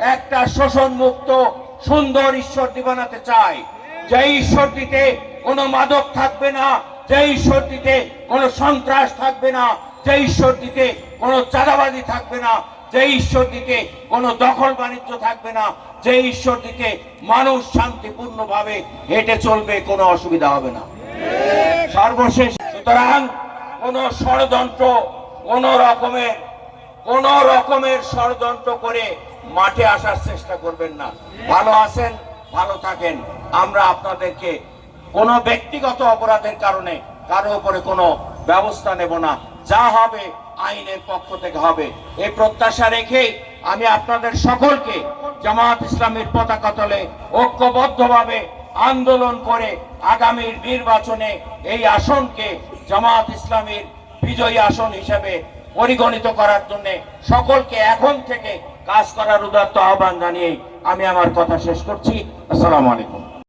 একটা শোষণ মুক্ত সুন্দর ঈশ্বরদী বানাতে চাই। যে ঈশ্বরদীতে কোনো মাদক থাকবে না, যে ঈশ্বরদীতে কোনো সন্ত্রাস থাকবে না, যে ঈশ্বরদীতে কোনো চাঁদাবাজি থাকবে না, যে ঈশ্বরদীতে কোনো দখল বাণিজ্য থাকবে না, যে ঈশ্বরদীতে মানুষ শান্তিপূর্ণভাবে হেঁটে চলবে, কোনো অসুবিধা হবে না। সর্বশেষ, সুতরাং কোন ষড়যন্ত্র কোন রকমের কোন রকমের ষড়যন্ত্র করে মাঠে আসার চেষ্টা করবেন না। ভালো আছেন, ভালো থাকেন। আমরা আপনাদেরকে কোনো ব্যক্তিগত অপরাধের কারণে কারও উপরে কোনো ব্যবস্থা নেব না। যা হবে, আইনের পক্ষ থেকে হবে। এই প্রত্যাশা রেখেই আমি আপনাদের সকলকে জামাত ইসলামের পতাকা তলে ঐক্যবদ্ধভাবে আন্দোলন করে আগামীর নির্বাচনে এই আসনকে জামাত ইসলামের বিজয়ী আসন হিসেবে পরিগণিত করার জন্য সকলকে এখন থেকে কাজ করার উদাত্ত আহ্বান জানিয়ে আমি আমার কথা শেষ করছি। আসসালামু আলাইকুম।